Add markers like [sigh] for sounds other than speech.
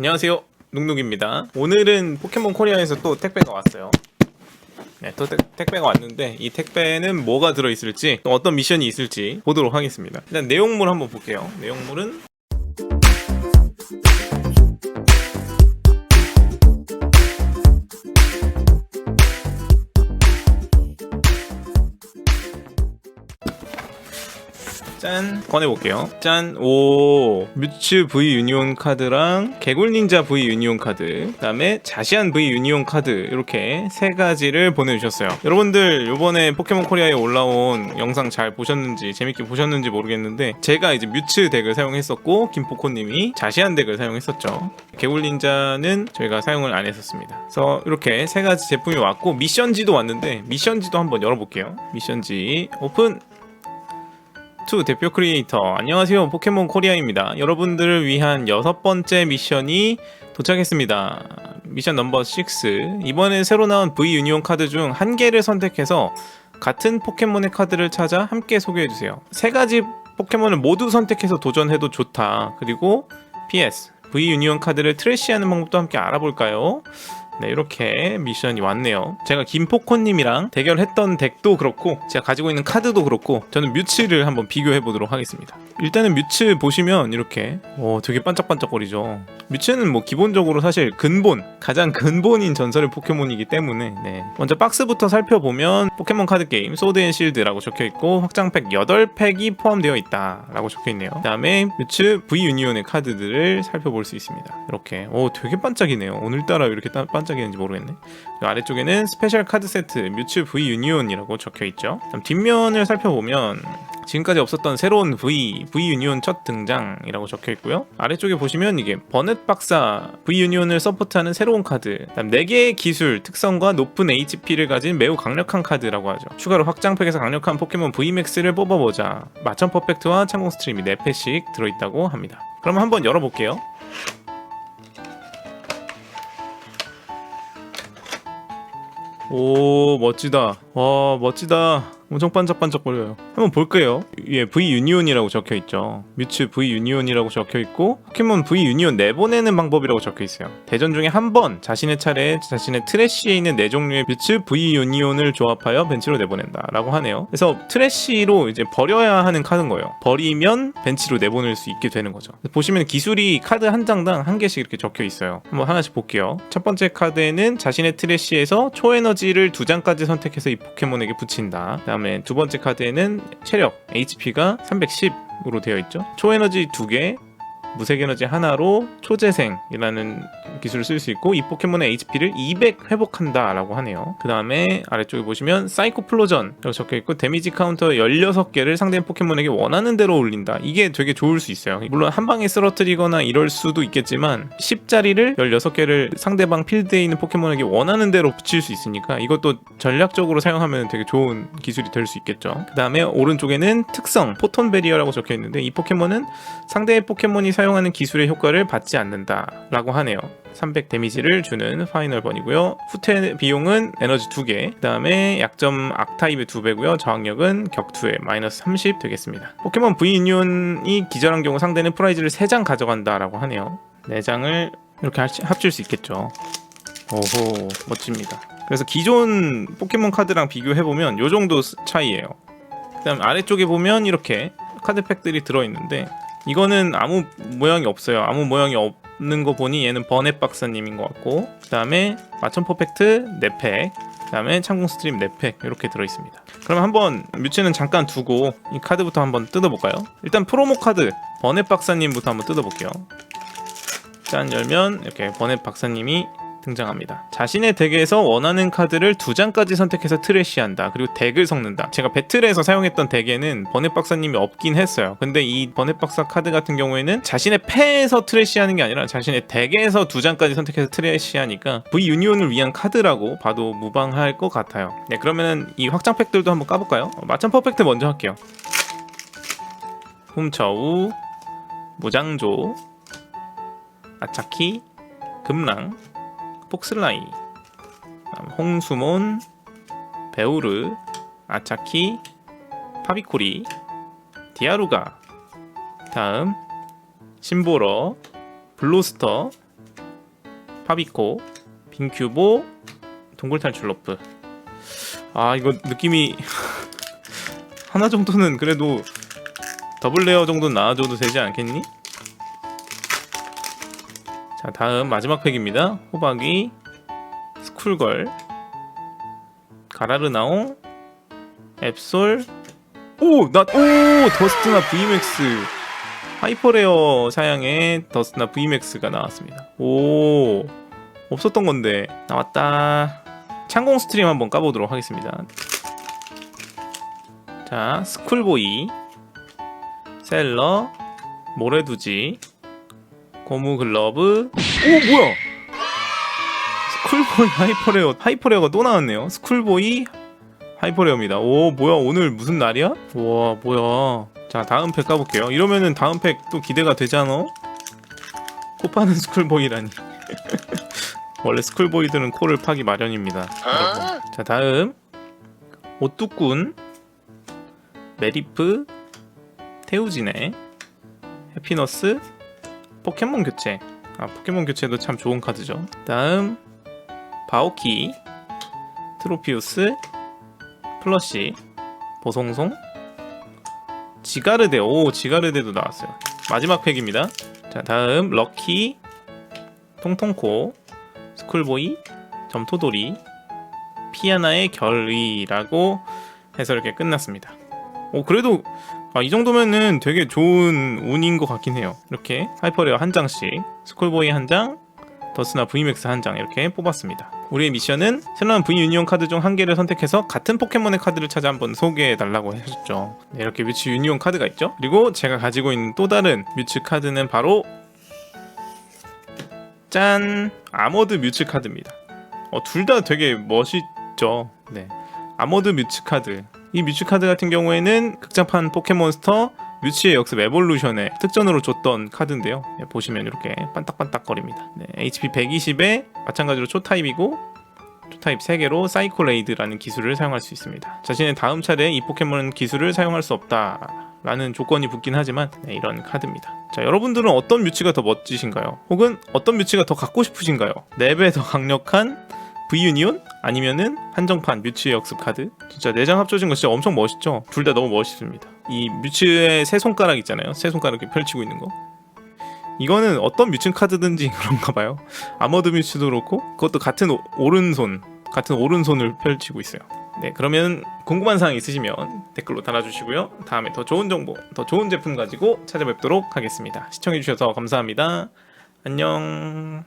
안녕하세요. 눅눅입니다. 오늘은 포켓몬 코리아에서 또 택배가 왔어요. 네, 또 택, 택배가 왔는데 이 택배는 뭐가 들어있을지 또 어떤 미션이 있을지 보도록 하겠습니다. 일단 내용물 한번 볼게요. 내용물은 짠. 꺼내볼게요. 짠오. 뮤츠 V 유니온 카드랑 개굴 닌자 V 유니온 카드 그 다음에 자시안 V 유니온 카드 이렇게 세 가지를 보내주셨어요. 여러분들 요번에 포켓몬 코리아에 올라온 영상 잘 보셨는지 재밌게 보셨는지 모르겠는데 제가 이제 뮤츠 덱을 사용했었고 김포코님이 자시안 덱을 사용했었죠. 개굴 닌자는 저희가 사용을 안 했었습니다. 그래서 이렇게 세 가지 제품이 왔고 미션지도 왔는데 미션지도 한번 열어볼게요. 미션지 오픈 투 대표 크리에이터. 안녕하세요. 포켓몬 코리아입니다. 여러분들을 위한 여섯 번째 미션이 도착했습니다. 미션 넘버 6 이번에 새로 나온 V 유니온 카드 중 한 개를 선택해서 같은 포켓몬의 카드를 찾아 함께 소개해주세요. 세 가지 포켓몬을 모두 선택해서 도전해도 좋다. 그리고 PS V 유니온 카드를 트래시하는 방법도 함께 알아볼까요? 네, 이렇게 미션이 왔네요. 제가 김포코님이랑 대결했던 덱도 그렇고, 제가 가지고 있는 카드도 그렇고, 저는 뮤츠를 한번 비교해 보도록 하겠습니다. 일단은 뮤츠 보시면 이렇게, 오, 되게 반짝반짝거리죠. 뮤츠는 뭐 기본적으로 사실 근본, 가장 근본인 전설의 포켓몬이기 때문에, 네. 먼저 박스부터 살펴보면, 포켓몬 카드 게임, 소드 앤 실드라고 적혀 있고, 확장팩 8팩이 포함되어 있다라고 적혀 있네요. 그 다음에 뮤츠 V 유니온의 카드들을 살펴볼 수 있습니다. 이렇게, 오, 되게 반짝이네요. 오늘따라 왜 이렇게 따- 반짝 이는지 모르겠네. 아래쪽에는 스페셜 카드 세트 뮤츠 V 유니온이라고 적혀 있죠. 뒷면을 살펴보면 지금까지 없었던 새로운 V, V 유니온 첫 등장이라고 적혀 있고요. 아래쪽에 보시면 이게 버넷 박사 V 유니온을 서포트하는 새로운 카드. 그다음 4개의 기술, 특성과 높은 HP를 가진 매우 강력한 카드라고 하죠. 추가로 확장팩에서 강력한 포켓몬 VMAX를 뽑아보자. 마천 퍼펙트와 창공 스트림이 4패씩 들어있다고 합니다. 그럼 한번 열어볼게요. 오 멋지다. 와 멋지다. 엄청 반짝반짝거려요 한번 볼게요. 위에 V 유니온이라고 적혀 있죠. 뮤츠 V 유니온이라고 적혀 있고 포켓몬 V 유니온 내보내는 방법이라고 적혀 있어요. 대전 중에 한 번 자신의 차례에 자신의 트래쉬에 있는 네 종류의 뮤츠 V 유니온을 조합하여 벤치로 내보낸다 라고 하네요. 그래서 트래쉬로 이제 버려야 하는 카드인 거예요. 버리면 벤치로 내보낼 수 있게 되는 거죠. 보시면 기술이 카드 한 장당 한 개씩 이렇게 적혀 있어요. 한번 하나씩 볼게요. 첫 번째 카드에는 자신의 트래쉬에서 초에너지를 두 장까지 선택해서 이 포켓몬에게 붙인다. 그 다음에 두 번째 카드에는 체력 HP가 310으로 되어 있죠? 초에너지 두개 무색 에너지 하나로 초재생이라는 기술을 쓸 수 있고 이 포켓몬의 HP를 200 회복한다라고 하네요. 그 다음에 아래쪽에 보시면 사이코 플로전이라고 적혀 있고 데미지 카운터 16개를 상대 포켓몬에게 원하는 대로 올린다. 이게 되게 좋을 수 있어요. 물론 한 방에 쓰러뜨리거나 이럴 수도 있겠지만 10짜리를 16개를 상대방 필드에 있는 포켓몬에게 원하는 대로 붙일 수 있으니까 이것도 전략적으로 사용하면 되게 좋은 기술이 될 수 있겠죠. 그 다음에 오른쪽에는 특성 포톤 베리어라고 적혀 있는데 이 포켓몬은 상대의 포켓몬이 사용하는 기술의 효과를 받지 않는다 라고 하네요. 300 데미지를 주는 파이널 번이고요. 후퇴 비용은 에너지 2개, 그 다음에 약점 악타입의 2배고요. 저항력은 격투에 마이너스 30 되겠습니다. 포켓몬 V 유니온이 기절한 경우 상대는 프라이즈를 3장 가져간다 라고 하네요. 4장을 이렇게 합칠 수 있겠죠. 오호, 멋집니다. 그래서 기존 포켓몬 카드랑 비교해보면 요 정도 스- 차이예요. 그 다음 아래쪽에 보면 이렇게 카드팩들이 들어있는데 이거는 아무 모양이 없어요. 아무 모양이 없는 거 보니 얘는 버넷 박사님인 것 같고 그 다음에 마천 퍼펙트 4팩 그 다음에 창공 스트림 4팩 이렇게 들어있습니다. 그럼 한번 뮤츠는 잠깐 두고 이 카드부터 한번 뜯어볼까요? 일단 프로모 카드 버넷 박사님부터 한번 뜯어볼게요. 짠 열면 이렇게 버넷 박사님이 등장합니다. 자신의 덱에서 원하는 카드를 두 장까지 선택해서 트래시한다. 그리고 덱을 섞는다. 제가 배틀에서 사용했던 덱에는 버넷 박사님이 없긴 했어요. 근데 이 버넷 박사 카드 같은 경우에는 자신의 패에서 트래시하는 게 아니라 자신의 덱에서 두 장까지 선택해서 트래시하니까 V 유니온을 위한 카드라고 봐도 무방할 것 같아요. 네, 그러면은 이 확장팩들도 한번 까볼까요? 어, 마찬 퍼펙트 먼저 할게요. 훔쳐우, 무장조, 아차키, 금랑, 폭슬라이, 홍수몬, 베우르, 아차키, 파비코리, 디아루가, 다음 심보러, 블로스터, 파비코 빈큐보 동굴탈출 러프 아 이거 느낌이 [laughs] 하나 정도는 그래도 더블 레어 정도는 나와줘도 되지 않겠니? 자 다음 마지막 팩입니다. 호박이 스쿨걸 가라르나옹 앱솔. 오나오 더스트나 VMAX 하이퍼레어 사양의 더스트나 VMAX가 나왔습니다. 오 없었던 건데 나왔다. 창공 스트림 한번 까보도록 하겠습니다. 자 스쿨보이 셀러 모래두지 고무 글러브. 오 뭐야? 스쿨보이 하이퍼레어 하이퍼레어가 또 나왔네요. 스쿨보이 하이퍼레어입니다. 오 뭐야? 오늘 무슨 날이야? 와 뭐야? 자 다음 팩 까볼게요. 이러면은 다음 팩 또 기대가 되잖아. 코 파는 스쿨보이라니. [laughs] 원래 스쿨보이들은 코를 파기 마련입니다 여러분. 자 다음. 오뚜꾼 메리프 태우지네 해피너스 포켓몬 교체. 아 포켓몬 교체도 참 좋은 카드죠. 다음 바오키 트로피우스 플러시 보송송 지가르데. 오 지가르데도 나왔어요. 마지막 팩입니다. 자 다음 럭키 통통코 스쿨보이 점토돌이 피아나의 결의라고 해서 이렇게 끝났습니다. 오 그래도 아, 이 정도면은 되게 좋은 운인 것 같긴 해요 이렇게 하이퍼레어 한 장씩 스쿨보이 한 장 더스나 VMAX 한 장 이렇게 뽑았습니다. 우리의 미션은 새로 나온 V 유니온 카드 중 한 개를 선택해서 같은 포켓몬의 카드를 찾아 한번 소개해 달라고 하셨죠. 네, 이렇게 뮤츠 유니온 카드가 있죠. 그리고 제가 가지고 있는 또 다른 뮤츠 카드는 바로 짠 아머드 뮤츠 카드입니다. 어, 둘 다 되게 멋있죠. 네, 아머드 뮤츠 카드. 이 뮤츠 카드 같은 경우에는 극장판 포켓몬스터 뮤치의 역습 에볼루션에 특전으로 줬던 카드인데요. 네, 보시면 이렇게 반딱반딱거립니다. 네, HP 120에 마찬가지로 초타입이고 초타입 3개로 사이코레이드라는 기술을 사용할 수 있습니다. 자신의 다음 차례에 이 포켓몬 기술을 사용할 수 없다. 라는 조건이 붙긴 하지만 네, 이런 카드입니다. 자 여러분들은 어떤 뮤치가 더 멋지신가요? 혹은 어떤 뮤치가 더 갖고 싶으신가요? 4배 더 강력한 V유니온? 아니면은 한정판 뮤츠의 역습 카드? 진짜 내장 합쳐진 거 진짜 엄청 멋있죠? 둘 다 너무 멋있습니다. 이 뮤츠의 세 손가락 있잖아요. 세 손가락 이렇게 펼치고 있는 거. 이거는 어떤 뮤츠 카드든지 [laughs] 그런가 봐요. 아머드 뮤츠도 그렇고 그것도 같은 오, 오른손, 같은 오른손을 펼치고 있어요. 네, 그러면 궁금한 사항 있으시면 댓글로 달아주시고요. 다음에 더 좋은 정보, 더 좋은 제품 가지고 찾아뵙도록 하겠습니다. 시청해주셔서 감사합니다. 안녕.